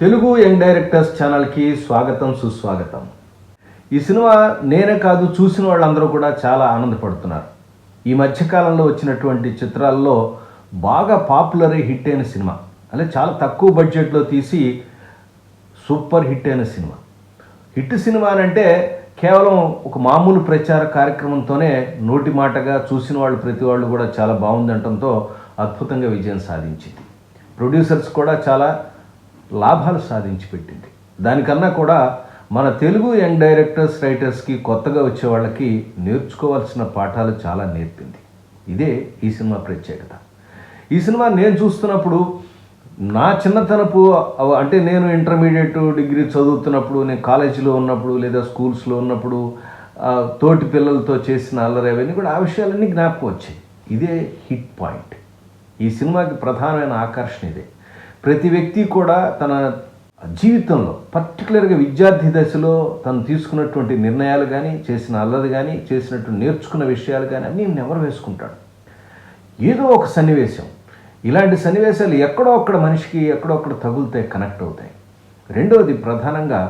Telugu young directors ఛానల్కి స్వాగతం సుస్వాగతం. ఈ సినిమా నేనే కాదు చూసిన వాళ్ళందరూ కూడా చాలా ఆనందపడుతున్నారు. ఈ మధ్యకాలంలో వచ్చినటువంటి చిత్రాల్లో బాగా పాపులర్ హిట్ అయిన సినిమా. అంటే చాలా తక్కువ బడ్జెట్లో తీసి సూపర్ హిట్ అయిన సినిమా. హిట్ సినిమా అని అంటే కేవలం ఒక మామూలు ప్రచార కార్యక్రమంతోనే నోటి మాటగా చూసిన వాళ్ళు ప్రతి వాళ్ళు కూడా చాలా బాగుంది అద్భుతంగా విజయం సాధించింది. ప్రొడ్యూసర్స్ కూడా చాలా లాభాలు సాధించి పెట్టింది. దానికన్నా కూడా మన తెలుగు యంగ్ డైరెక్టర్స్ రైటర్స్కి కొత్తగా వచ్చే వాళ్ళకి నేర్చుకోవాల్సిన పాఠాలు చాలా నేర్పింది. ఇదే ఈ సినిమా ప్రత్యేకత. ఈ సినిమా నేను చూస్తున్నప్పుడు నా చిన్నతనపు అంటే నేను ఇంటర్మీడియట్ డిగ్రీ చదువుతున్నప్పుడు నేను కాలేజీలో ఉన్నప్పుడు లేదా స్కూల్స్లో ఉన్నప్పుడు తోటి పిల్లలతో చేసిన అల్లరి అవన్నీ కూడా ఆ విషయాలన్నీ జ్ఞాపకం వచ్చాయి. ఇదే హిట్ పాయింట్. ఈ సినిమాకి ప్రధానమైన ఆకర్షణ ఇదే. ప్రతి వ్యక్తి కూడా తన జీవితంలో పర్టికులర్గా విద్యార్థి దశలో తను తీసుకున్నటువంటి నిర్ణయాలు కానీ చేసిన అల్లరి కానీ చేసినట్టు నేర్చుకున్న విషయాలు కానీ అన్నీ నెవరు వేసుకుంటాడు. ఏదో ఒక సన్నివేశం. ఇలాంటి సన్నివేశాలు ఎక్కడో ఒక్కడ మనిషికి ఎక్కడో ఒక్కడ తగులుతాయి కనెక్ట్ అవుతాయి. రెండవది ప్రధానంగా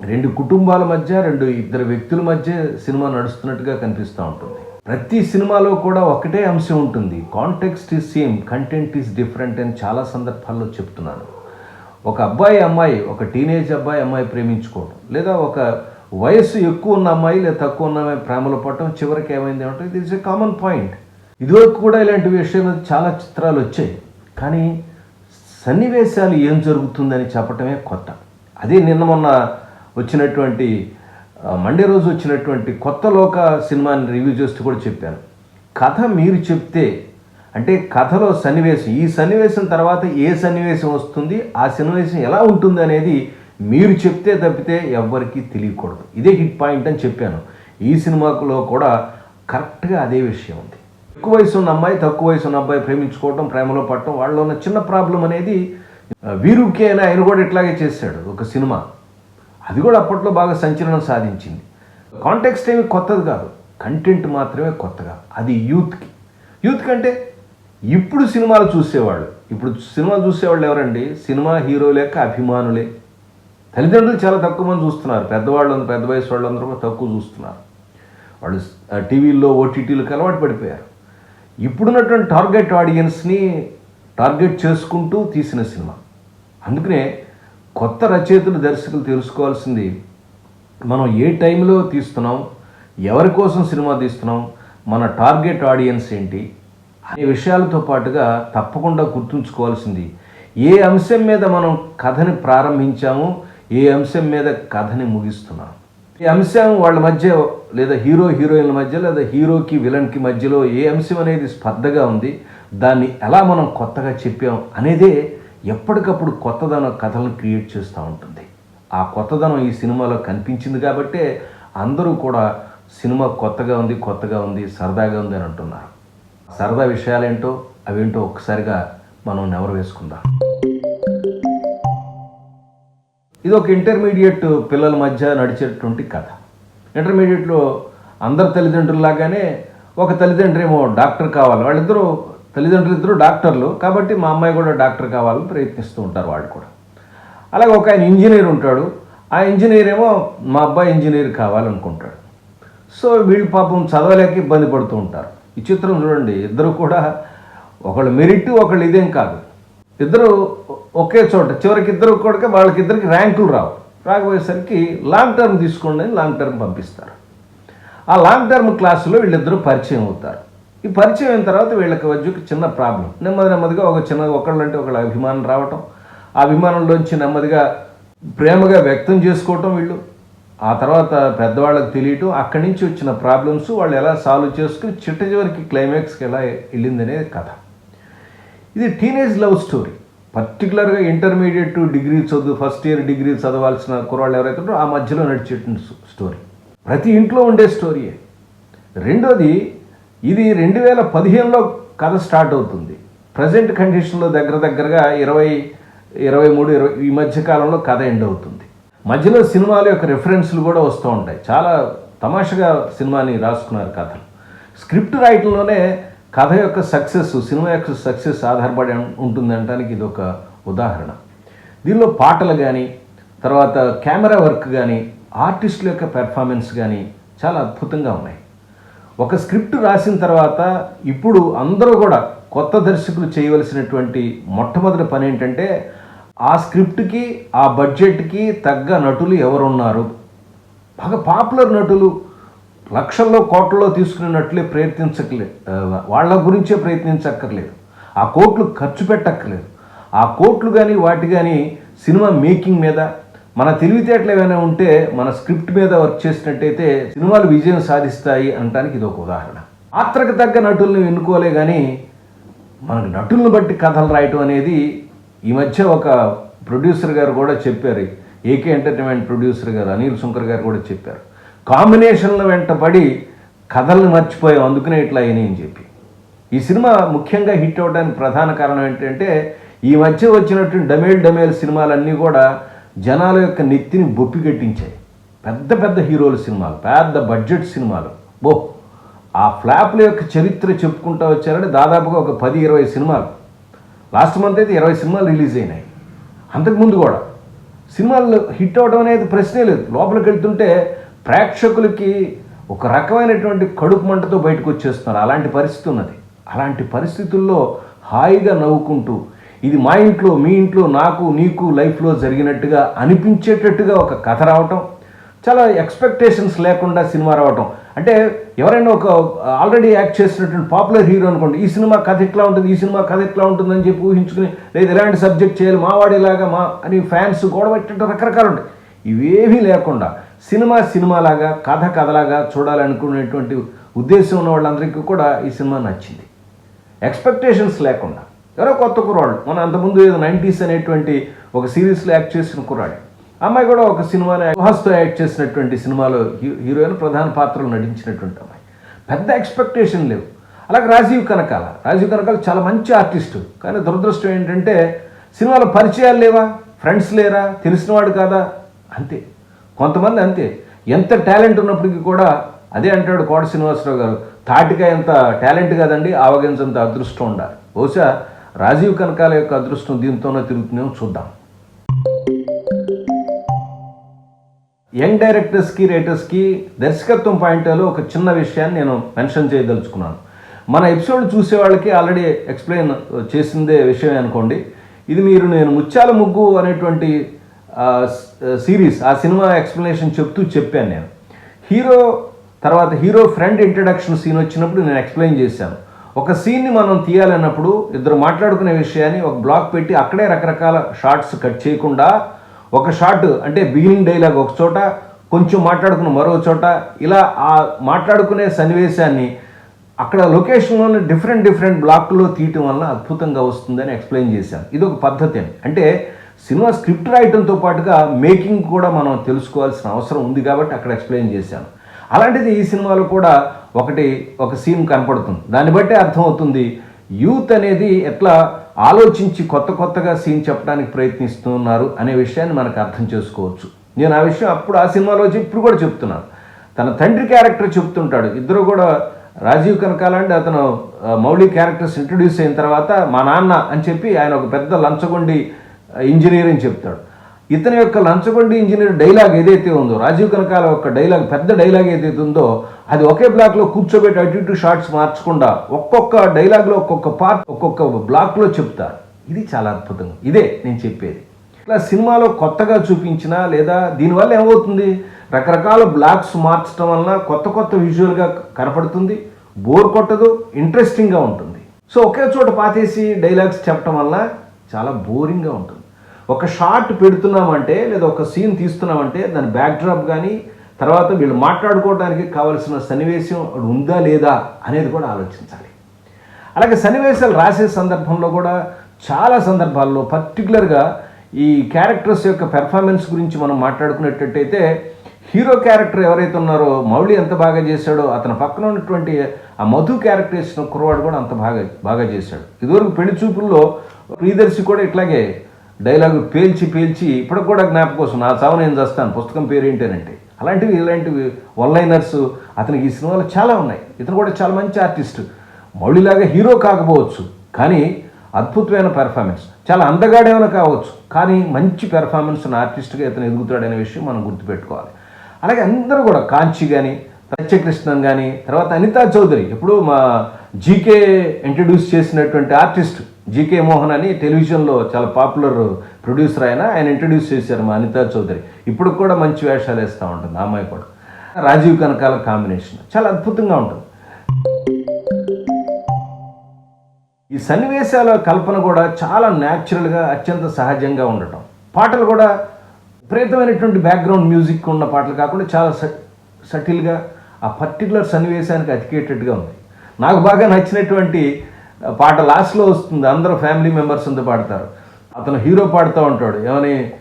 రెండు కుటుంబాల మధ్య రెండు ఇద్దరు వ్యక్తుల మధ్య సినిమా నడుస్తున్నట్టుగా కనిపిస్తూ ఉంటుంది. ప్రతి సినిమాలో కూడా ఒకటే అంశం ఉంటుంది. Context is same content is different అని చాలా సందర్భాల్లో చెప్తున్నాను. ఒక అబ్బాయి అమ్మాయి ఒక టీనేజ్ అబ్బాయి అమ్మాయి ప్రేమించుకోవడం లేదా ఒక వయస్సు ఎక్కువ ఉన్న అమ్మాయి లేదా తక్కువ ఉన్న అమ్మాయి ప్రేమలో పడటం చివరికి ఏమైంది అంటే ఇది ఇస్ ఎ కామన్ పాయింట్. ఇదివరకు కూడా ఇలాంటి విషయం చాలా చిత్రాలు వచ్చాయి. కానీ సన్నివేశాలు ఏం జరుగుతుందని చెప్పటమే కొత్త. అదే నిన్న మొన్న వచ్చినటువంటి మండే రోజు వచ్చినటువంటి కొత్త లోక సినిమాని రివ్యూ చేస్తూ కూడా చెప్పాను. కథ మీరు చెప్తే అంటే కథలో సన్నివేశం ఈ సన్నివేశం తర్వాత ఏ సన్నివేశం వస్తుంది ఆ సన్నివేశం ఎలా ఉంటుంది అనేది మీరు చెప్తే తప్పితే ఎవ్వరికీ తెలియకూడదు. ఇదే హిట్ పాయింట్ అని చెప్పాను. ఈ సినిమాలో కూడా కరెక్ట్గా అదే విషయం ఉంది. ఎక్కువ వయసు ఉన్న అమ్మాయి తక్కువ వయసు ఉన్న అబ్బాయి ప్రేమించుకోవటం ప్రేమలో పడటం వాళ్ళలో ఉన్న చిన్న ప్రాబ్లం అనేది వీరుకే అని ఆయన కూడా ఇట్లాగే చేశాడు ఒక సినిమా. అది కూడా అప్పట్లో బాగా సంచలనం సాధించింది. కాంటెక్స్ట్ ఏమి కొత్తది కాదు. కంటెంట్ మాత్రమే కొత్తగా. అది యూత్కి. యూత్ కంటే ఇప్పుడు సినిమాలు చూసేవాళ్ళు. ఇప్పుడు సినిమాలు చూసేవాళ్ళు ఎవరండి? సినిమా హీరో లేక అభిమానులే. తల్లిదండ్రులు చాలా తక్కువ మంది చూస్తున్నారు. పెద్దవాళ్ళు పెద్ద వయసు వాళ్ళందరూ కూడా తక్కువ చూస్తున్నారు. వాళ్ళు టీవీల్లో ఓటీటీలకు అలవాటు పడిపోయారు. ఇప్పుడున్నటువంటి టార్గెట్ ఆడియన్స్ని టార్గెట్ చేసుకుంటూ తీసిన సినిమా. అందుకనే కొత్త రచయితలు దర్శకులు తెలుసుకోవాల్సింది మనం ఏ టైంలో తీస్తున్నాం ఎవరి కోసం సినిమా తీస్తున్నాం మన టార్గెట్ ఆడియన్స్ ఏంటి అనే విషయాలతో పాటుగా తప్పకుండా గుర్తుంచుకోవాల్సింది. ఏ అంశం మీద మనం కథని ప్రారంభించాము ఏ అంశం మీద కథని ముగిస్తున్నాం. ఈ అంశం వాళ్ళ మధ్య లేదా హీరో హీరోయిన్ల మధ్య లేదా హీరోకి విలన్కి మధ్యలో ఏ అంశం అనేది స్పర్ధగా ఉంది దాన్ని ఎలా మనం కొత్తగా చెప్పాం అనేదే ఎప్పటికప్పుడు కొత్తదనం కథలను క్రియేట్ చేస్తూ ఉంటుంది. ఆ కొత్తదనం ఈ సినిమాలో కనిపించింది కాబట్టే అందరూ కూడా సినిమా కొత్తగా ఉంది కొత్తగా ఉంది సరదాగా ఉంది అని అంటున్నారు. సరదా విషయాలేంటో అవేంటో ఒక్కసారిగా మనం నెవరు వేసుకుందాం. ఇది ఒక ఇంటర్మీడియట్ పిల్లల మధ్య నడిచేటువంటి కథ. ఇంటర్మీడియట్లో అందరు తల్లిదండ్రుల్లాగానే ఒక తల్లిదండ్రులేమో ఏమో డాక్టర్ కావాలి. వాళ్ళిద్దరూ తల్లిదండ్రులు ఇద్దరు డాక్టర్లు. కాబట్టి మా అమ్మాయి కూడా డాక్టర్ కావాలని ప్రయత్నిస్తూ ఉంటారు వాళ్ళు కూడా. అలాగే ఒక ఆయన ఇంజనీర్ ఉంటాడు. ఆ ఇంజనీర్ ఏమో మా అబ్బాయి ఇంజనీర్ కావాలనుకుంటాడు. సో వీళ్ళు పాపం చదవలేక ఇబ్బంది పడుతూ ఉంటారు. ఈ చిత్రం చూడండి ఇద్దరు కూడా ఒకళ్ళు మెరిట్ ఒకళ్ళు ఇదేం కాదు. ఇద్దరు ఒకే చోట చివరికి ఇద్దరు కూడా వాళ్ళకిద్దరికి ర్యాంకులు రావు. రాకపోయేసరికి లాంగ్ టర్మ్ తీసుకోండి లాంగ్ టర్మ్ పంపిస్తారు. ఆ లాంగ్ టర్మ్ క్లాసులో వీళ్ళిద్దరూ పరిచయం అవుతారు. ఈ పరిచయం అయిన తర్వాత వీళ్ళకి వచ్చి చిన్న ప్రాబ్లం. నెమ్మది నెమ్మదిగా ఒక చిన్న ఒకళ్ళంటే ఒకళ్ళ అభిమానం రావటం ఆ అభిమానంలోంచి నెమ్మదిగా ప్రేమగా వ్యక్తం చేసుకోవటం వీళ్ళు. ఆ తర్వాత పెద్దవాళ్ళకి తెలియటం అక్కడి నుంచి వచ్చిన ప్రాబ్లమ్స్ వాళ్ళు ఎలా సాల్వ్ చేసుకుని చిట్ట చివరికి క్లైమాక్స్కి ఎలా వెళ్ళిందనే కథ. ఇది టీనేజ్ లవ్ స్టోరీ పర్టికులర్గా ఇంటర్మీడియట్ డిగ్రీ చదువు ఫస్ట్ ఇయర్ డిగ్రీ చదవాల్సిన కుర్రాళ్ళు ఎవరైతే ఉంటారో ఆ మధ్యలో నడిచేటువంటి స్టోరీ ప్రతి ఇంట్లో ఉండే స్టోరీయే రెండోది ఇది రెండు వేల పదిహేనులో కథ స్టార్ట్ అవుతుంది. ప్రజెంట్ కండిషన్లో దగ్గర దగ్గరగా ఇరవై ఇరవై మూడు ఇరవై ఈ మధ్యకాలంలో కథ ఎండ్ అవుతుంది. మధ్యలో సినిమాల యొక్క రెఫరెన్స్లు కూడా వస్తూ ఉంటాయి. చాలా తమాషగా సినిమాని రాసుకున్నారు కథలు. స్క్రిప్ట్ రాయటంలోనే కథ యొక్క సక్సెస్ సినిమా యొక్క సక్సెస్ ఆధారపడి ఉంటుంది ఇది ఒక ఉదాహరణ. దీనిలో పాటలు కానీ తర్వాత కెమెరా వర్క్ కానీ ఆర్టిస్టుల యొక్క పెర్ఫార్మెన్స్ కానీ చాలా అద్భుతంగా ఉన్నాయి. ఒక స్క్రిప్ట్ రాసిన తర్వాత ఇప్పుడు అందరూ కూడా కొత్త దర్శకులు చేయవలసినటువంటి మొట్టమొదటి పని ఏంటంటే ఆ స్క్రిప్ట్కి ఆ బడ్జెట్కి తగ్గ నటులు ఎవరున్నారు? బాగా పాపులర్ నటులు. లక్షల్లో కోట్లలో తీసుకునే నటులే ప్రయత్నించట్లేదు వాళ్ళ గురించే ప్రయత్నించక్కర్లేదు. ఆ కోట్లు ఖర్చు పెట్టక్కర్లేదు. ఆ కోట్లు కానీ వాటి కానీ సినిమా మేకింగ్ మీద మన తెలివితేటలు ఏమైనా ఉంటే మన స్క్రిప్ట్ మీద వర్క్ చేసినట్టయితే సినిమాలు విజయం సాధిస్తాయి అనడానికి ఇది ఒక ఉదాహరణ. పాత్రకు తగ్గ నటుల్ని ఎన్నుకోలే కానీ మనకు నటులను బట్టి కథలు రాయటం అనేది ఈ మధ్య ఒక ప్రొడ్యూసర్ గారు కూడా చెప్పారు. ఏకే ఎంటర్టైన్మెంట్ ప్రొడ్యూసర్ గారు అనిల్ శంకర్ గారు కూడా చెప్పారు. కాంబినేషన్ల వెంటబడి కథల్ని మర్చిపోయాం అందుకనే ఇట్లా అయినాయి అని చెప్పి. ఈ సినిమా ముఖ్యంగా హిట్ అవడానికి ప్రధాన కారణం ఏంటంటే ఈ మధ్య వచ్చినటువంటి డమేల్ డమేల్ సినిమాలన్నీ కూడా జనాల యొక్క నెత్తిని బొప్పి కట్టించాయి. పెద్ద పెద్ద హీరోల సినిమాలు పెద్ద బడ్జెట్ సినిమాలు. బో ఆ ఫ్లాప్ల యొక్క చరిత్ర చెప్పుకుంటూ వచ్చారంటే దాదాపుగా ఒక పది ఇరవై సినిమాలు. లాస్ట్ మంత్ అయితే ఇరవై సినిమాలు రిలీజ్ అయినాయి. అంతకుముందు కూడా. సినిమాలు హిట్ అవడం అనేది ప్రశ్నే లేదు. లోపలికి వెళ్తుంటే ప్రేక్షకులకి ఒక రకమైనటువంటి కడుపు మంటతో బయటకు వచ్చేస్తున్నారు. అలాంటి పరిస్థితి ఉన్నది. అలాంటి పరిస్థితుల్లో హాయిగా నవ్వుకుంటూ ఇది మా ఇంట్లో మీ ఇంట్లో నాకు నీకు లైఫ్లో జరిగినట్టుగా అనిపించేటట్టుగా ఒక కథ రావటం చాలా ఎక్స్పెక్టేషన్స్ లేకుండా సినిమా రావటం. అంటే ఎవరైనా ఒక ఆల్రెడీ యాక్ట్ చేసినటువంటి పాపులర్ హీరో అనుకోండి ఈ సినిమా కథ ఎట్లా ఉంటుంది ఈ సినిమా కథ ఎట్లా ఉంటుందని చెప్పి ఊహించుకుని లేదు ఇలాంటి సబ్జెక్ట్ చేయాలి మావాడిలాగా మా అని ఫ్యాన్స్ గొడవ రకరకాలు ఉంటాయి. ఇవేమీ లేకుండా సినిమా సినిమాలాగా కథ కథలాగా చూడాలనుకునేటువంటి ఉద్దేశం ఉన్న వాళ్ళందరికీ కూడా ఈ సినిమా నచ్చింది. ఎక్స్పెక్టేషన్స్ లేకుండా. ఎవరో కొత్త కుర్రాడు. మన అంతకుముందు ఏదో నైంటీస్ అనేటువంటి ఒక సిరీస్లో యాక్ట్ చేసిన కుర్రాడు. అమ్మాయి కూడా ఒక సినిమాని సుహాస్తో యాక్ట్ చేసినటువంటి సినిమాలో హీరోయిన్ ప్రధాన పాత్రలు నటించినటువంటి అమ్మాయి. పెద్ద ఎక్స్పెక్టేషన్ లేవు. అలాగే రాజీవ్ కనకాల. రాజీవ్ కనకాల చాలా మంచి ఆర్టిస్టు కానీ దురదృష్టం ఏంటంటే సినిమాలో పరిచయాలు లేవా? ఫ్రెండ్స్ లేరా? తెలిసినవాడు కాదా? అంతే. కొంతమంది అంతే. ఎంత టాలెంట్ ఉన్నప్పటికీ కూడా అదే అంటాడు కోట శ్రీనివాసరావు గారు తాటిగా ఎంత టాలెంట్ కాదండి ఆవగించంత అదృష్టం ఉండాలి. బహుశా రాజీవ్ కనకాల యొక్క అదృష్టం దీంతోనే తిరుగుతుందేమో చూద్దాం. యంగ్ డైరెక్టర్స్కి రైటర్స్కి దర్శకత్వం పాయింట్లో ఒక చిన్న విషయాన్ని నేను మెన్షన్ చేయదలుచుకున్నాను. మన ఎపిసోడ్ చూసే వాళ్ళకి ఆల్రెడీ ఎక్స్ప్లెయిన్ చేసిందే విషయం అనుకోండి. ఇది మీరు నేను ముత్యాల ముగ్గు అనేటువంటి సిరీస్ ఆ సినిమా ఎక్స్ప్లెనేషన్ చెప్తూ చెప్పాను నేను. హీరో తర్వాత హీరో ఫ్రెండ్ ఇంట్రడక్షన్ సీన్ వచ్చినప్పుడు నేను ఎక్స్ప్లెయిన్ చేశాను. ఒక సీన్ని మనం తీయాలన్నప్పుడు ఇద్దరు మాట్లాడుకునే విషయాన్ని ఒక బ్లాక్ పెట్టి అక్కడే రకరకాల షార్ట్స్ కట్ చేయకుండా ఒక షార్ట్ అంటే బిగినింగ్ డైలాగ్ ఒక చోట కొంచెం మాట్లాడుకున్న మరో చోట ఇలా ఆ మాట్లాడుకునే సన్నివేశాన్ని అక్కడ లొకేషన్లోని డిఫరెంట్ డిఫరెంట్ బ్లాక్లో తీయటం వల్ల అద్భుతంగా వస్తుందని ఎక్స్ప్లెయిన్ చేశాను ఇది ఒక పద్ధతి. అని అంటే సినిమా స్క్రిప్ట్ రాయటంతో పాటుగా మేకింగ్ కూడా మనం తెలుసుకోవాల్సిన అవసరం ఉంది కాబట్టి అక్కడ ఎక్స్ప్లెయిన్ చేశాను అలాంటిది ఈ సినిమాలో కూడా ఒకటి ఒక సీన్ కనపడుతుంది. దాన్ని బట్టే అర్థమవుతుంది యూత్ అనేది ఎట్లా ఆలోచించి కొత్త కొత్తగా సీన్ చెప్పడానికి ప్రయత్నిస్తున్నారు అనే విషయాన్ని మనకు అర్థం చేసుకోవచ్చు. నేను ఆ విషయం అప్పుడు ఆ సినిమాలో వచ్చి ఇప్పుడు కూడా చెప్తున్నాను. తన తండ్రి క్యారెక్టర్ చెప్తుంటాడు. ఇద్దరు కూడా రాజీవ్ కనకాలండి అతను మౌళి క్యారెక్టర్స్ ఇంట్రడ్యూస్ అయిన తర్వాత మా నాన్న అని చెప్పి ఆయన ఒక పెద్ద లంచగొండి ఇంజనీర్ అని చెప్తాడు. ఇతని యొక్క లంచగొండి ఇంజనీర్ డైలాగ్ ఏదైతే ఉందో రాజీవ్ కనకాల యొక్క డైలాగ్ పెద్ద డైలాగ్ ఏదైతే ఉందో అది ఒకే బ్లాక్లో కూర్చోబెట్టి అటు ఇటు షార్ట్స్ మార్చకుండా ఒక్కొక్క డైలాగ్లో ఒక్కొక్క పార్ట్ ఒక్కొక్క బ్లాక్లో చెప్తారు ఇది చాలా అద్భుతంగా ఇదే నేను చెప్పేది. ఇట్లా సినిమాలో కొత్తగా చూపించినా లేదా దీనివల్ల ఏమవుతుంది? రకరకాల బ్లాక్స్ మార్చడం వలన కొత్త కొత్త విజువల్గా కనపడుతుంది బోర్ కొట్టదు ఇంట్రెస్టింగ్గా ఉంటుంది. సో ఒకే చోట పాతేసి డైలాగ్స్ చెప్పడం వల్ల చాలా బోరింగ్గా ఉంటుంది. ఒక షార్ట్ పెడుతున్నామంటే లేదా ఒక సీన్ తీస్తున్నామంటే దాని బ్యాక్డ్రాప్ కానీ తర్వాత వీళ్ళు మాట్లాడుకోవడానికి కావాల్సిన సన్నివేశం ఉందా లేదా అనేది కూడా ఆలోచించాలి. అలాగే సన్నివేశాలు రాసే సందర్భంలో కూడా చాలా సందర్భాల్లో పర్టికులర్గా ఈ క్యారెక్టర్స్ యొక్క పెర్ఫార్మెన్స్ గురించి మనం మాట్లాడుకునేటట్టయితే హీరో క్యారెక్టర్ ఎవరైతే ఉన్నారో మౌళి ఎంత బాగా చేశాడో అతని పక్కన ఉన్నటువంటి ఆ మధు క్యారెక్టర్ ఇచ్చిన కుర్రవాడు కూడా అంత బాగా బాగా చేశాడు. ఇదివరకు పెళ్ళి చూపుల్లో ప్రియదర్శి కూడా ఇట్లాగే డైలాగు పేల్చి పేల్చి ఇప్పటికి కూడా జ్ఞాపకం కోసం నా చావు నేను చేస్తాను పుస్తకం పేరు ఏంటనంటే. అలాంటివి ఇలాంటివి వన్లైనర్స్ అతనికి ఈ సినిమాలో చాలా ఉన్నాయి. ఇతను కూడా చాలా మంచి ఆర్టిస్ట్. మౌళిలాగా హీరో కాకపోవచ్చు కానీ అద్భుతమైన పెర్ఫార్మెన్స్. చాలా అందగాడేమైనా కావచ్చు కానీ మంచి పెర్ఫార్మెన్స్ ఆర్టిస్ట్గా ఇతను ఎదుగుతాడనే విషయం మనం గుర్తుపెట్టుకోవాలి. అలాగే అందరూ కూడా కాంచి కానీ సత్యకృష్ణన్ కానీ తర్వాత అనితా చౌదరి ఇప్పుడు మా జీకే ఇంట్రడ్యూస్ చేసినటువంటి ఆర్టిస్ట్. జీకే మోహన్ అని టెలివిజన్లో చాలా పాపులర్ ప్రొడ్యూసర్ ఆయన. ఆయన ఇంట్రడ్యూస్ చేశారు మా అనితా చౌదరి. ఇప్పుడు కూడా మంచి వేషాలు వేస్తూ ఉంటుంది ఆ అమ్మాయి కూడా. రాజీవ్ కనకాల కాంబినేషన్ చాలా అద్భుతంగా ఉంటుంది. ఈ సన్నివేశాల కల్పన కూడా చాలా న్యాచురల్గా అత్యంత సహజంగా ఉండటం. పాటలు కూడా విపరీతమైనటువంటి బ్యాక్గ్రౌండ్ మ్యూజిక్ ఉన్న పాటలు కాకుండా చాలా స- సటిల్గా ఆ పర్టికులర్ సన్నివేశానికి అతికేటట్టుగా ఉంది. నాకు బాగా నచ్చినటువంటి పాట లాస్ట్లో వస్తుంది అందరూ ఫ్యామిలీ మెంబర్స్ అంతా పాడతారు. అతను హీరో పాడుతూ ఉంటాడు. ఏమని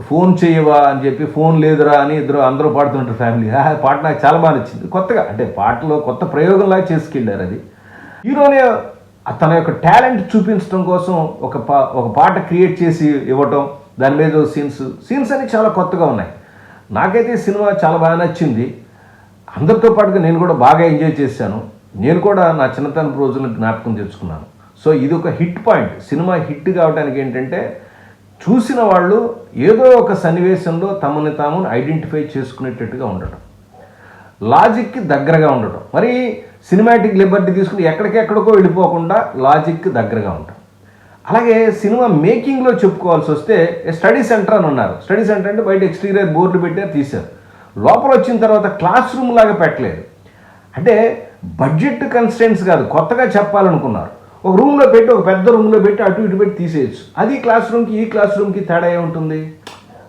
ఫోన్ చేయవా అని చెప్పి ఫోన్ లేదురా అని ఇద్దరు అందరూ పాడుతుంటారు ఫ్యామిలీ ఆ పాట నాకు చాలా బాగా నచ్చింది. కొత్తగా అంటే పాటలో కొత్త ప్రయోగంలా చేసుకెళ్ళారు అది. హీరోనే తన యొక్క టాలెంట్ చూపించడం కోసం ఒక పా ఒక పాట క్రియేట్ చేసి ఇవ్వటం దాని మీద సీన్స్ సీన్స్ అన్ని చాలా కొత్తగా ఉన్నాయి. నాకైతే సినిమా చాలా బాగా నచ్చింది. అందరితో పాటుగా నేను కూడా బాగా ఎంజాయ్ చేశాను. నేను కూడా నా చిన్నతనపు రోజులను జ్ఞాపకం తెచ్చుకున్నాను. సో ఇది ఒక హిట్ పాయింట్. సినిమా హిట్ కావడానికి ఏంటంటే చూసిన వాళ్ళు ఏదో ఒక సన్నివేశంలో తమని తాము ఐడెంటిఫై చేసుకునేటట్టుగా ఉండటం. లాజిక్కి దగ్గరగా ఉండటం. మరి సినిమాటిక్ లిబర్టీ తీసుకుని ఎక్కడికెక్కడికో వెళ్ళిపోకుండా లాజిక్కి దగ్గరగా ఉండటం. అలాగే సినిమా మేకింగ్లో చెప్పుకోవాల్సి వస్తే స్టడీ సెంటర్ అని ఉన్నారు. స్టడీ సెంటర్ అంటే బయట ఎక్స్టీరియర్ బోర్డు పెట్టారు తీశారు. లోపల వచ్చిన తర్వాత క్లాస్ రూమ్ లాగా పెట్టలేదు. అంటే బడ్జెట్ కన్స్టెంట్స్ కాదు కొత్తగా చెప్పాలనుకున్నారు. ఒక రూమ్లో పెట్టి ఒక పెద్ద రూమ్లో పెట్టి అటు ఇటు పెట్టి తీసేయచ్చు. అది క్లాస్ రూమ్కి ఈ క్లాస్ రూమ్కి తేడా ఏముంటుంది?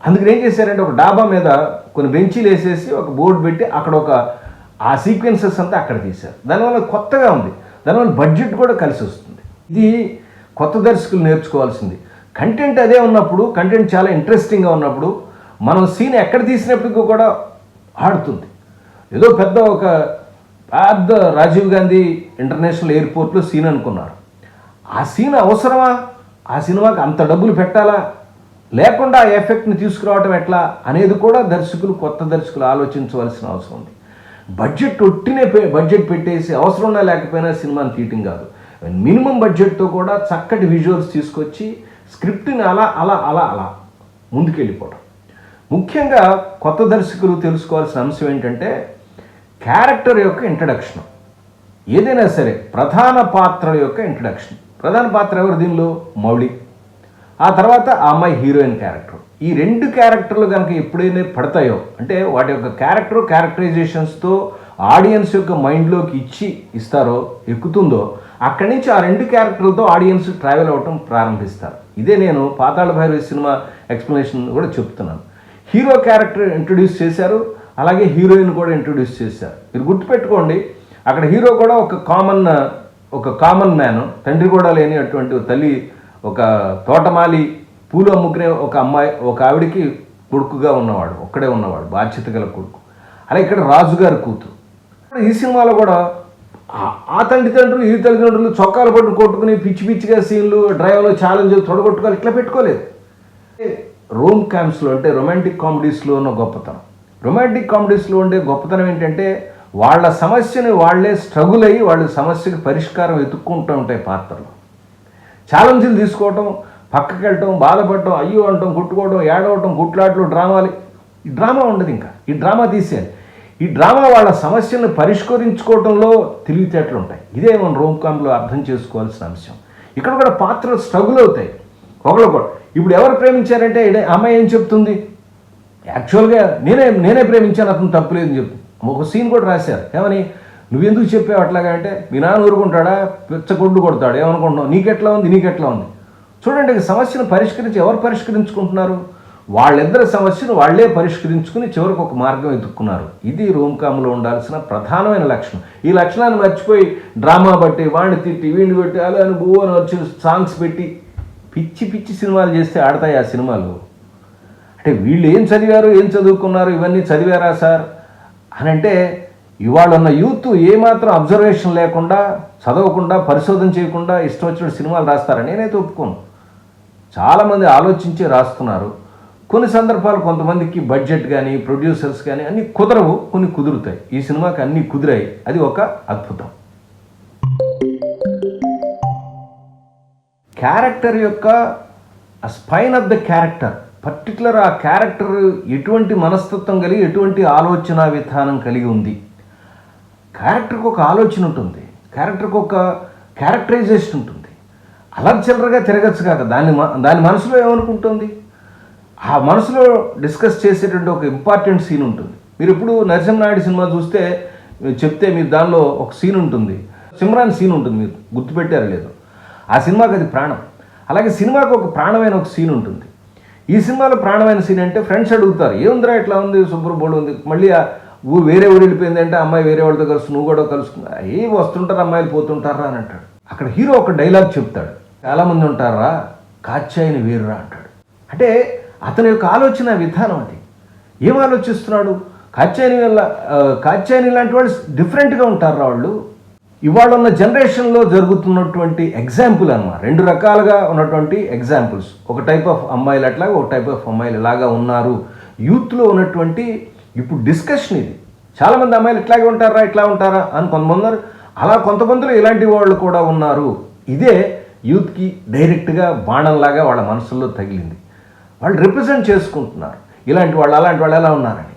అందుకని ఏం చేశారంటే ఒక డాబా మీద కొన్ని బెంచీలు వేసేసి ఒక బోర్డు పెట్టి అక్కడ ఒక ఆ సీక్వెన్సెస్ అంతా అక్కడ తీశారు. దానివల్ల కొత్తగా ఉంది. దానివల్ల బడ్జెట్ కూడా కలిసి వస్తుంది. ఇది కొత్త దర్శకులు నేర్చుకోవాల్సింది. కంటెంట్ అదే ఉన్నప్పుడు కంటెంట్ చాలా ఇంట్రెస్టింగ్గా ఉన్నప్పుడు మనం సీన్ ఎక్కడ తీసినప్పటికీ కూడా ఆడుతుంది. ఏదో పెద్ద ఒక పెద్ద రాజీవ్ గాంధీ ఇంటర్నేషనల్ ఎయిర్పోర్ట్లో సీన్ అనుకున్నారు. ఆ సీన్ అవసరమా? ఆ సినిమాకి అంత డబ్బులు పెట్టాలా? లేకుండా ఆ ఎఫెక్ట్ని తీసుకురావటం ఎట్లా అనేది కూడా దర్శకులు కొత్త దర్శకులు ఆలోచించవలసిన అవసరం ఉంది. బడ్జెట్ ఒట్టినే పె- బడ్జెట్ పెట్టేసి అవసరం ఉన్నా లేకపోయినా సినిమాని తీయటం కాదు. మినిమం బడ్జెట్తో కూడా చక్కటి విజువల్స్ తీసుకొచ్చి స్క్రిప్ట్ని అలా అలా అలా అలా ముందుకెళ్ళిపోవడం ముఖ్యంగా కొత్త దర్శకులు తెలుసుకోవాల్సిన అంశం ఏంటంటే క్యారెక్టర్ యొక్క ఇంట్రడక్షన్ ఏదైనా సరే ప్రధాన పాత్రల యొక్క ఇంట్రడక్షన్ ప్రధాన పాత్ర ఎవరు దీనిలో? మౌళి. ఆ తర్వాత ఆ అమ్మాయి హీరోయిన్ క్యారెక్టర్ ఈ రెండు క్యారెక్టర్లు కనుక ఎప్పుడైనా పడతాయో అంటే వాటి యొక్క క్యారెక్టర్ క్యారెక్టరైజేషన్స్తో ఆడియన్స్ యొక్క మైండ్లోకి ఇచ్చి ఇస్తారో ఎక్కుతుందో అక్కడి నుంచి ఆ రెండు క్యారెక్టర్లతో ఆడియన్స్ ట్రావెల్ అవ్వటం ప్రారంభిస్తారు. ఇదే నేను పాతాళ భైరవి సినిమా ఎక్స్ప్లెనేషన్ కూడా చెప్తున్నాను. హీరో క్యారెక్టర్ ఇంట్రడ్యూస్ చేశారు అలాగే హీరోయిన్ కూడా ఇంట్రొడ్యూస్ చేశారు. మీరు గుర్తుపెట్టుకోండి అక్కడ హీరో కూడా ఒక కామన్ ఒక కామన్ మ్యాన్ తండ్రి కూడా లేని అటువంటి తల్లి ఒక తోటమాలి పూలు అమ్ముకునే ఒక అమ్మాయి ఒక ఆవిడికి కొడుకుగా ఉన్నవాడు ఒక్కడే ఉన్నవాడు బాధ్యత గల కొడుకు. అలాగే ఇక్కడ రాజుగారి కూతురు. ఈ సినిమాలో కూడా ఆ- తండ్రి తండ్రులు ఈ తల్లిదండ్రులు చొక్కాలు పట్టు కొట్టుకుని పిచ్చి పిచ్చిగా సీన్లు డ్రైవర్లో ఛాలెంజ్ తొడగొట్టుకోవాలి ఇట్లా పెట్టుకోలేదు. రోమ్ క్యాంప్స్లో అంటే రొమాంటిక్ కామెడీస్లో ఉన్న గొప్పతనం. రొమాంటిక్ కామెడీస్లో ఉండే గొప్పతనం ఏంటంటే వాళ్ళ సమస్యని వాళ్ళే స్ట్రగుల్ అయ్యి వాళ్ళ సమస్యకి పరిష్కారం వెతుక్కుంటూ ఉంటాయి పాత్రలు. ఛాలెంజ్లు తీసుకోవటం పక్కకి వెళ్ళటం బాధపడటం అయ్యో అంటాం కొట్టుకోవడం ఏడవటం కుట్లాటలు డ్రామాలు. ఈ డ్రామా ఉండదు ఇంకా. ఈ డ్రామా తీసేయాలి. ఈ డ్రామా వాళ్ళ సమస్యలను పరిష్కరించుకోవడంలో తెలివితేటలు ఉంటాయి. ఇదే మనం రోమ్ కామ్లో అర్థం చేసుకోవాల్సిన అంశం. ఇక్కడ కూడా పాత్రలు స్ట్రగుల్ అవుతాయి. ఒకళ్ళు ఇప్పుడు ఎవరు ప్రేమించారంటే అమ్మాయి ఏం చెప్తుంది? యాక్చువల్గా నేనే నేనే ప్రేమించాను అతను తప్పులేదని చెప్పు. ఒక సీన్ కూడా రాశారు. ఏమని? నువ్వెందుకు చెప్పావు అట్లాగా అంటే మీ నాన్న ఊరుకుంటాడా? పిచ్చగొడ్డు కొడతాడు. ఏమనుకుంటున్నావు? నీకెట్లా ఉంది? నీకెట్లా ఉంది? చూడండి ఈ సమస్యను పరిష్కరించి ఎవరు పరిష్కరించుకుంటున్నారు? వాళ్ళిద్దరి సమస్యను వాళ్ళే పరిష్కరించుకుని చివరికి ఒక మార్గం ఎదుర్కొన్నారు. ఇది రూమ్కామ్లో ఉండాల్సిన ప్రధానమైన లక్షణం. ఈ లక్షణాన్ని మర్చిపోయి డ్రామా బట్టి వాడిని తిట్టి వీడిని పెట్టి అలా అని బో అని వచ్చి సాంగ్స్ పెట్టి పిచ్చి పిచ్చి సినిమాలు చేస్తే ఆడతాయి ఆ సినిమాలు. అంటే వీళ్ళు ఏం చదివారు ఏం చదువుకున్నారు ఇవన్నీ చదివారా సార్? అని అంటే ఇవాళ ఉన్న యూత్ ఏమాత్రం అబ్జర్వేషన్ లేకుండా చదవకుండా పరిశోధన చేయకుండా ఇష్టం వచ్చిన సినిమాలు రాస్తారని నేనైతే ఒప్పుకోను. చాలామంది ఆలోచించి రాస్తున్నారు. కొన్ని సందర్భాలు కొంతమందికి బడ్జెట్ కానీ ప్రొడ్యూసర్స్ కానీ అన్నీ కుదరవు కొన్ని కుదురుతాయి. ఈ సినిమాకి అన్నీ కుదిరాయి. అది ఒక అద్భుతం. క్యారెక్టర్ యొక్క spine of the character. Particular ఆ క్యారెక్టర్ ఎటువంటి మనస్తత్వం కలిగి ఎటువంటి ఆలోచన విధానం కలిగి ఉంది. క్యారెక్టర్కి ఒక ఆలోచన ఉంటుంది. క్యారెక్టర్కి ఒక క్యారెక్టరైజేషన్ ఉంటుంది. అలా చిల్లరగా తిరగచ్చు కాక దాని దాని మనసులో ఏమనుకుంటుంది? ఆ మనసులో డిస్కస్ చేసేటువంటి ఒక ఇంపార్టెంట్ సీన్ ఉంటుంది. మీరు ఇప్పుడు నరసింహనాయుడు సినిమా చూస్తే మీరు చెప్తే మీరు దానిలో ఒక సీన్ ఉంటుంది. సిమ్రాన్ సీన్ ఉంటుంది మీరు గుర్తుపెట్టారు లేదు. ఆ సినిమాకి అది ప్రాణం. అలాగే సినిమాకి ఒక ప్రాణమైన ఒక సీన్ ఉంటుంది. ఈ సినిమాలో ప్రాణమైన సీన్ అంటే ఫ్రెండ్స్ అడుగుతారు ఏముందిరా ఇట్లా ఉంది సూపర్ బోర్డు ఉంది? మళ్ళీ ఊ వేరే ఊరు వెళ్ళిపోయింది అంటే అమ్మాయి వేరే వాళ్ళతో కలుసు నువ్వు కూడా కలుసుకున్నా ఏ వస్తుంటారు అమ్మాయిలు పోతుంటారా అని అంటాడు. అక్కడ హీరో ఒక డైలాగ్ చెప్తాడు చాలామంది ఉంటారా కాచాయిని వీరురా అంటాడు. అంటే అతని యొక్క ఆలోచన విధానం అది. ఏం ఆలోచిస్తున్నాడు? కాచాయని వల్ల కాచాయని లాంటి వాళ్ళు డిఫరెంట్గా ఉంటారా వాళ్ళు. ఇవాళ ఉన్న జనరేషన్లో జరుగుతున్నటువంటి ఎగ్జాంపుల్ అన్నమాట. రెండు రకాలుగా ఉన్నటువంటి ఎగ్జాంపుల్స్. ఒక టైప్ ఆఫ్ అమ్మాయిలు అట్లాగా ఒక టైప్ ఆఫ్ అమ్మాయిలు ఇలాగా ఉన్నారు. యూత్లో ఉన్నటువంటి ఇప్పుడు డిస్కషన్ ఇది. చాలామంది అమ్మాయిలు ఇట్లాగే ఉంటారా ఇట్లా ఉంటారా అని కొంతమంది అలా కొంతమందిలో ఇలాంటి వాళ్ళు కూడా ఉన్నారు. ఇదే యూత్కి డైరెక్ట్గా బాణంలాగా వాళ్ళ మనసుల్లో తగిలింది. వాళ్ళు రిప్రజెంట్ చేసుకుంటున్నారు. ఇలాంటి వాళ్ళు అలాంటి వాళ్ళు ఎలా ఉన్నారని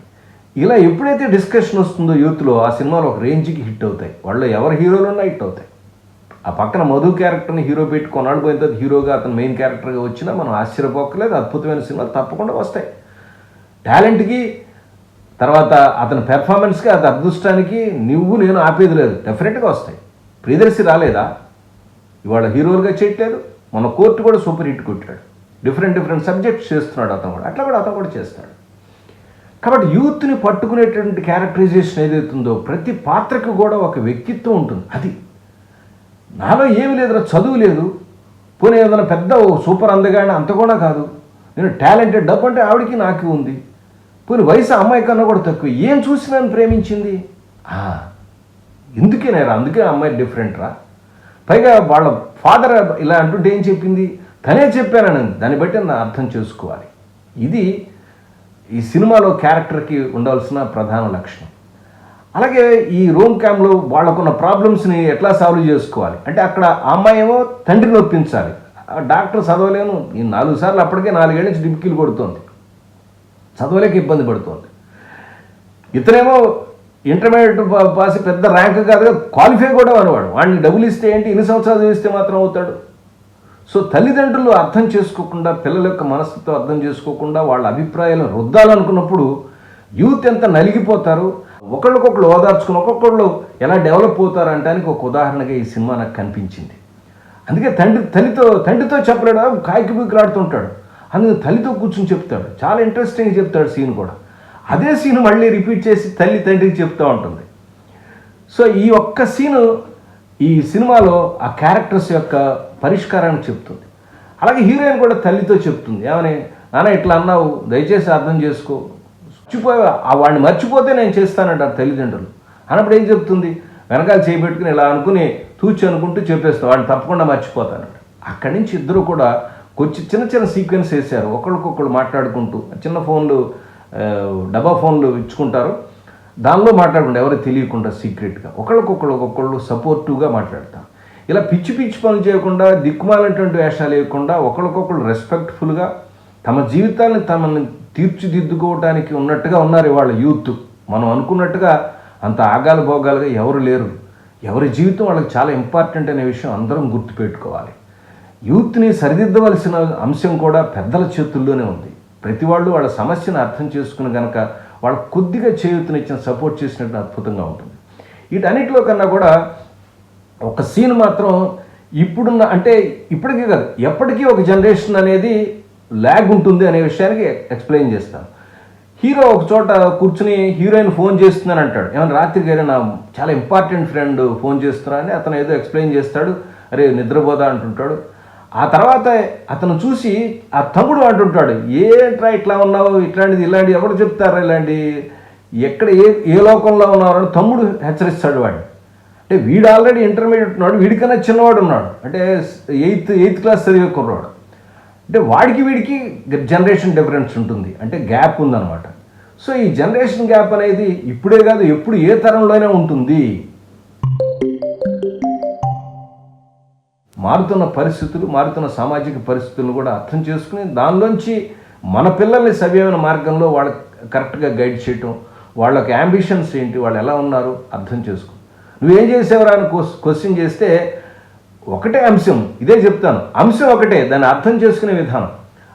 ఇలా ఎప్పుడైతే డిస్కషన్ వస్తుందో యూత్లో ఆ సినిమాలు ఒక రేంజ్కి హిట్ అవుతాయి. వాళ్ళు ఎవరు హీరోలు ఉన్నా హిట్ అవుతాయి. ఆ పక్కన మధు క్యారెక్టర్ని హీరో పెట్టి కొన్నాళ్ళు పోయిన తర్వాత హీరోగా అతను మెయిన్ క్యారెక్టర్గా వచ్చినా మనం ఆశ్చర్యపోకలేదు అద్భుతమైన సినిమాలు తప్పకుండా వస్తాయి. టాలెంట్కి తర్వాత అతని పెర్ఫార్మెన్స్కి అది అదృష్టానికి నువ్వు నేను ఆపేది లేదు. డెఫినెట్గా వస్తాయి. ప్రియదర్శి రాలేదా? ఇవాళ హీరోలుగా చేయట్లేదు. మన కోర్టు కూడా సూపర్ హిట్ కొట్టాడు. డిఫరెంట్ డిఫరెంట్ సబ్జెక్ట్స్ చేస్తున్నాడు అతను కూడా. అట్లా కూడా అతను కూడా చేస్తాడు. కాబట్టి యూత్ని పట్టుకునేటువంటి క్యారెక్టరైజేషన్ ఏదైతుందో ప్రతి పాత్రకు కూడా ఒక వ్యక్తిత్వం ఉంటుంది. అది. నాలో ఏమి లేదురా చదువు లేదు. పోనీ ఏదైనా పెద్ద ఓ సూపర్ అందగానే అంత కూడా కాదు. నేను టాలెంటెడ్ డబ్బు అంటే ఆవిడకి నాకు ఉంది. పోనీ వయసు అమ్మాయి కన్నా కూడా తక్కువ. ఏం చూసి నన్ను ప్రేమించింది? ఆ, ఎందుకే నేను అందుకే అమ్మాయి డిఫరెంట్ రా. పైగా వాళ్ళ ఫాదర్ ఇలా అంటుంటే ఏం చెప్పింది? తనే చెప్పానని. దాన్ని బట్టి నా అర్థం చేసుకోవాలి. ఇది ఈ సినిమాలో క్యారెక్టర్కి ఉండాల్సిన ప్రధాన లక్షణం. అలాగే ఈ రోమ్ క్యాంప్లో వాళ్ళకున్న ప్రాబ్లమ్స్ని ఎట్లా సాల్వ్ చేసుకోవాలి? అంటే అక్కడ అమ్మాయి ఏమో తండ్రిని ఒప్పించాలి డాక్టర్ చదవలేను. ఈ నాలుగు సార్లు అప్పటికే నాలుగేళ్ళ నుంచి డిప్కీలు కొడుతోంది. చదవలేక ఇబ్బంది పడుతోంది. ఇతనేమో ఇంటర్మీడియట్ పాసి పాస్ పెద్ద ర్యాంక్ కాదు క్వాలిఫై కూడా అనేవాడు వాడిని డబ్బులు ఇస్తే ఏంటి? ఇన్ని సంవత్సరాలు చదివిస్తే మాత్రం అవుతాడు. సో తల్లిదండ్రులు అర్థం చేసుకోకుండా పిల్లల యొక్క మనస్సుతో అర్థం చేసుకోకుండా వాళ్ళ అభిప్రాయాలను రుద్దాలనుకున్నప్పుడు యూత్ ఎంత నలిగిపోతారు? ఒకళ్ళకొకళ్ళు ఓదార్చుకుని ఒక్కొక్కళ్ళు ఎలా డెవలప్ అవుతారు అనడానికి ఒక ఉదాహరణగా ఈ సినిమా నాకు కనిపించింది. అందుకే తండ్రి తల్లితో తండ్రితో చెప్పలేడా కాయకి బీకులాడుతుంటాడు అందుకే తల్లితో కూర్చుని చెప్తాడు. చాలా ఇంట్రెస్టింగ్ చెప్తాడు సీన్ కూడా. అదే సీన్ మళ్ళీ రిపీట్ చేసి తల్లి తండ్రికి చెప్తూ ఉంటుంది. సో ఈ ఒక్క సీను ఈ సినిమాలో ఆ క్యారెక్టర్స్ యొక్క పరిష్కారాన్ని చెప్తుంది. అలాగే హీరోయిన్ కూడా తల్లితో చెప్తుంది. ఏమని? నాన్న ఇట్లా అన్నావు. దయచేసి అర్థం చేసుకో. మర్చిపోయా ఆ వాడిని మర్చిపోతే నేను చేస్తానంటారు తల్లిదండ్రులు. అన్నప్పుడు ఏం చెప్తుంది? వెనకాల చేపెట్టుకుని ఇలా అనుకుని తూచి అనుకుంటూ చెప్పేస్తా వాడిని తప్పకుండా మర్చిపోతానంట అక్కడి నుంచి ఇద్దరు కూడా కొంచెం చిన్న చిన్న సీక్వెన్స్ వేశారు. ఒకరికొకరు మాట్లాడుకుంటూ చిన్న ఫోన్లు డబ్బా ఫోన్లు ఇచ్చుకుంటారు. దానిలో మాట్లాడకుండా ఎవరు తెలియకుండా సీక్రెట్గా ఒకళ్ళకొకళ్ళు ఒక్కొక్కళ్ళు సపోర్టివ్గా మాట్లాడతారు. ఇలా పిచ్చి పిచ్చి పనులు చేయకుండా దిక్కుమాలినటువంటి వేషాలు వేయకుండా ఒకరికొకరు రెస్పెక్ట్ఫుల్గా తమ జీవితాన్ని తమని తీర్చిదిద్దుకోవటానికి ఉన్నట్టుగా ఉన్నారు ఇవాళ యూత్. మనం అనుకున్నట్టుగా అంత ఆగాలు భోగాలుగా ఎవరు లేరు. ఎవరి జీవితం వాళ్ళకి చాలా ఇంపార్టెంట్ అనే విషయం అందరం గుర్తుపెట్టుకోవాలి. యూత్ని సరిదిద్దవలసిన అంశం కూడా పెద్దల చేతుల్లోనే ఉంది. ప్రతి వాళ్ళు వాళ్ళ సమస్యను అర్థం చేసుకుని కనుక వాళ్ళ కొద్దిగా చేయూతనిచ్చిన సపోర్ట్ చేసినట్టు అద్భుతంగా ఉంటుంది. వీటన్నిటిలో కన్నా కూడా ఒక సీన్ మాత్రం ఇప్పుడున్న అంటే ఇప్పటికీ కాదు ఎప్పటికీ ఒక జనరేషన్ అనేది ల్యాగ్ ఉంటుంది అనే విషయానికి ఎక్స్ప్లెయిన్ చేస్తాను. హీరో ఒక చోట కూర్చుని హీరోయిన్ ఫోన్ చేస్తుందని అంటాడు. ఏమైనా రాత్రికి అయినా నా చాలా ఇంపార్టెంట్ ఫ్రెండ్ ఫోన్ చేస్తున్నా అని అతను ఏదో ఎక్స్ప్లెయిన్ చేస్తాడు. అరే నిద్రపోదా అంటుంటాడు. ఆ తర్వాత అతను చూసి ఆ తమ్ముడు అంటుంటాడు ఏంట్రా ఇట్లా ఉన్నావు? ఇట్లాంటిది ఇలాంటిది ఎవరు చెప్తారా ఇలాంటి? ఎక్కడ ఏ ఏ లోకంలో ఉన్నారో అని తమ్ముడు హెచ్చరిస్తాడు వాడిని. అంటే వీడు ఆల్రెడీ ఇంటర్మీడియట్ ఉన్నాడు వీడికన్నా చిన్నవాడు ఉన్నాడు. అంటే ఎయిత్ ఎయిత్ క్లాస్ చదివే కుర్రాడు. అంటే వాడికి వీడికి జనరేషన్ డిఫరెన్స్ ఉంటుంది. అంటే గ్యాప్ ఉందన్నమాట. సో ఈ జనరేషన్ గ్యాప్ అనేది ఇప్పుడే కాదు ఎప్పుడు ఏ తరంలోనే ఉంటుంది. మారుతున్న పరిస్థితులు మారుతున్న సామాజిక పరిస్థితులను కూడా అర్థం చేసుకుని దానిలోంచి మన పిల్లల్ని సవ్యమైన మార్గంలో వాళ్ళకి కరెక్ట్గా గైడ్ చేయటం వాళ్ళకి యాంబిషన్స్ ఏంటి వాళ్ళు ఎలా ఉన్నారు అర్థం చేసుకుని. నువ్వేం చేసేవరా అని క్వశ్చన్ చేస్తే ఒకటే అంశం ఇదే చెప్తాను. అంశం ఒకటే దాన్ని అర్థం చేసుకునే విధానం.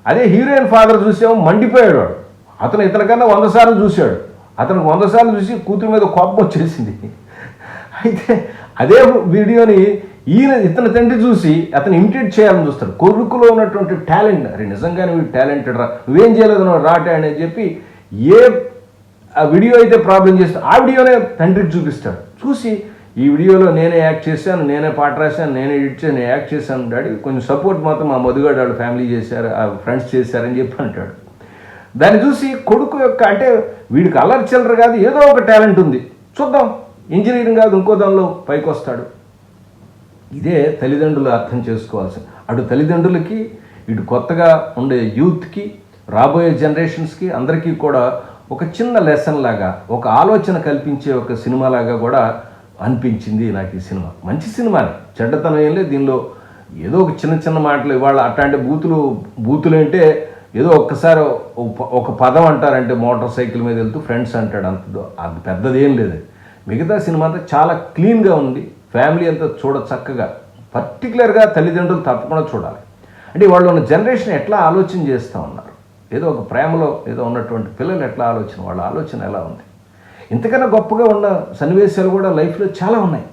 అదే హీరోయిన్ ఫాదర్ చూసాము మండిపోయాడు వాడు. అతను ఇతనికన్నా వంద సార్లు చూశాడు. అతనికి వంద సార్లు చూసి కూతురు మీద కోపం వచ్చేసింది. అయితే అదే వీడియోని ఈయన ఇతని తండ్రి చూసి అతను ఇమిటేట్ చేయాలని చూస్తాడు. కొడుకులో ఉన్నటువంటి టాలెంట్ అరే నిజంగానే వీడు టాలెంటెడ్ రా నువ్వేం చేయలేదు నువ్వు రాటే అని చెప్పి ఏ ఆ వీడియో అయితే ప్రాబ్లం చేస్తా ఆ వీడియోనే తండ్రికి చూపిస్తాడు. చూసి ఈ వీడియోలో నేనే యాక్ట్ చేశాను నేనే పాట రాశాను నేనే ఎడిట్ చేశాను యాక్ట్ చేశాను డాడీ కొంచెం సపోర్ట్ మాత్రం మా మధుగాడు వాళ్ళ ఫ్యామిలీ చేశారు ఆ ఫ్రెండ్స్ చేశారని చెప్పి అంటాడు. దాన్ని చూసి కొడుకు యొక్క అంటే వీడికి అల్లరి చిల్లర కాదు ఏదో ఒక టాలెంట్ ఉంది. చూద్దాం ఇంజనీరింగ్ కాదు ఇంకో దానిలో పైకి వస్తాడు ఇదే తల్లిదండ్రులు అర్థం చేసుకోవాల్సి అటు తల్లిదండ్రులకి ఇటు కొత్తగా ఉండే యూత్కి రాబోయే జనరేషన్స్కి అందరికీ కూడా ఒక చిన్న లెసన్ లాగా ఒక ఆలోచన కల్పించే ఒక సినిమా లాగా కూడా అనిపించింది నాకు ఈ సినిమా. మంచి సినిమానే. చెడ్డతనం ఏం లేదు. దీనిలో ఏదో ఒక చిన్న చిన్న మాటలు ఇవాళ అట్లాంటి బూతులు బూతులు అంటే ఏదో ఒక్కసారి ఒక ఒక పదం అంటారంటే మోటార్ సైకిల్ మీద వెళ్తూ ఫ్రెండ్స్ అంటాడు అంత అది పెద్దది ఏం లేదు. మిగతా సినిమా అంతా చాలా క్లీన్గా ఉంది. ఫ్యామిలీ అంతా చూడ చక్కగా. పర్టికులర్గా తల్లిదండ్రులు తప్పకుండా చూడాలి. అంటే వాళ్ళు ఉన్న జనరేషన్ ఎట్లా ఆలోచన చేస్తూ ఉన్నారు? ఏదో ఒక ప్రేమలో ఏదో ఉన్నటువంటి పిల్లలు ఎట్లా ఆలోచన వాళ్ళ ఆలోచన ఎలా ఉంది? ఇంతకన్నా గొప్పగా ఉన్న సన్నివేశాలు కూడా లైఫ్లో చాలా ఉన్నాయి.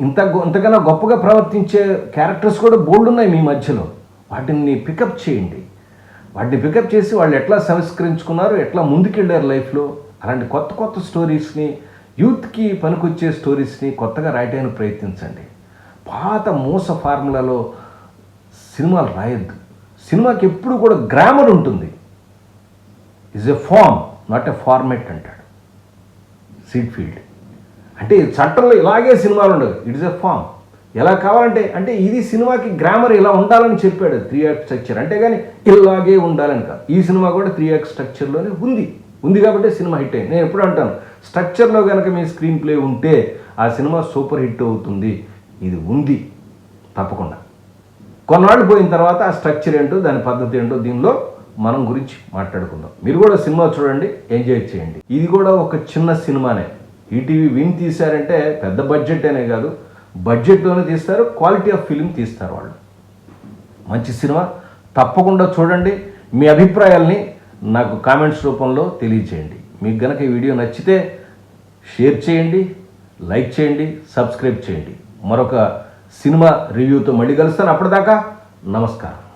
ఇంత ఇంతకన్నా గొప్పగా ప్రవర్తించే క్యారెక్టర్స్ కూడా బోల్డ్ ఉన్నాయి మీ మధ్యలో. వాటిని పికప్ చేయండి. వాటిని పికప్ చేసి వాళ్ళు ఎట్లా సంస్కరించుకున్నారు ఎట్లా ముందుకెళ్ళారు లైఫ్లో? అలాంటి కొత్త కొత్త స్టోరీస్ని యూత్కి పనికొచ్చే స్టోరీస్ని కొత్తగా రాయడానికి ప్రయత్నించండి. పాత మూస ఫార్ములాలో సినిమాలు రాయొద్దు. సినిమాకి ఎప్పుడు కూడా గ్రామర్ ఉంటుంది. Is a form not a format అంటాడు. సీట్ ఫీల్డ్ అంటే చట్టంలో ఇలాగే సినిమాలు ఉండవు. ఇట్ ఇస్ ఎ ఫామ్ ఎలా కావాలంటే అంటే ఇది సినిమాకి గ్రామర్ ఇలా ఉండాలని చెప్పాడు త్రీ యాక్ట్ స్ట్రక్చర్. అంటే కానీ ఇలాగే ఉండాలని కాదు. ఈ సినిమా కూడా త్రీ యాక్ట్ స్ట్రక్చర్లోనే ఉంది. ఉంది కాబట్టి సినిమా హిట్ అయింది. నేను ఎప్పుడు అంటాను స్ట్రక్చర్లో కనుక మీ స్క్రీన్ ప్లే ఉంటే ఆ సినిమా సూపర్ హిట్ అవుతుంది. ఇది ఉంది. తప్పకుండా. కొన్నాళ్ళు పోయిన తర్వాత ఆ స్ట్రక్చర్ ఏంటో దాని పద్ధతి ఏంటో దీనిలో మనం గురించి మాట్లాడుకుందాం. మీరు కూడా సినిమా చూడండి ఎంజాయ్ చేయండి. ఇది కూడా ఒక చిన్న సినిమానే. ఈటీవీ విన్ తీశారంటే పెద్ద బడ్జెట్ అనే కాదు. బడ్జెట్లోనే తీస్తారు క్వాలిటీ ఆఫ్ ఫిలిం తీస్తారు వాళ్ళు. మంచి సినిమా. తప్పకుండా చూడండి. మీ అభిప్రాయాల్ని నాకు కామెంట్స్ రూపంలో తెలియచేయండి మీకు గనక ఈ వీడియో నచ్చితే షేర్ చేయండి లైక్ చేయండి సబ్స్క్రైబ్ చేయండి. మరొక సినిమా రివ్యూతో మళ్ళీ కలుస్తాను. అప్పటిదాకా నమస్కారం.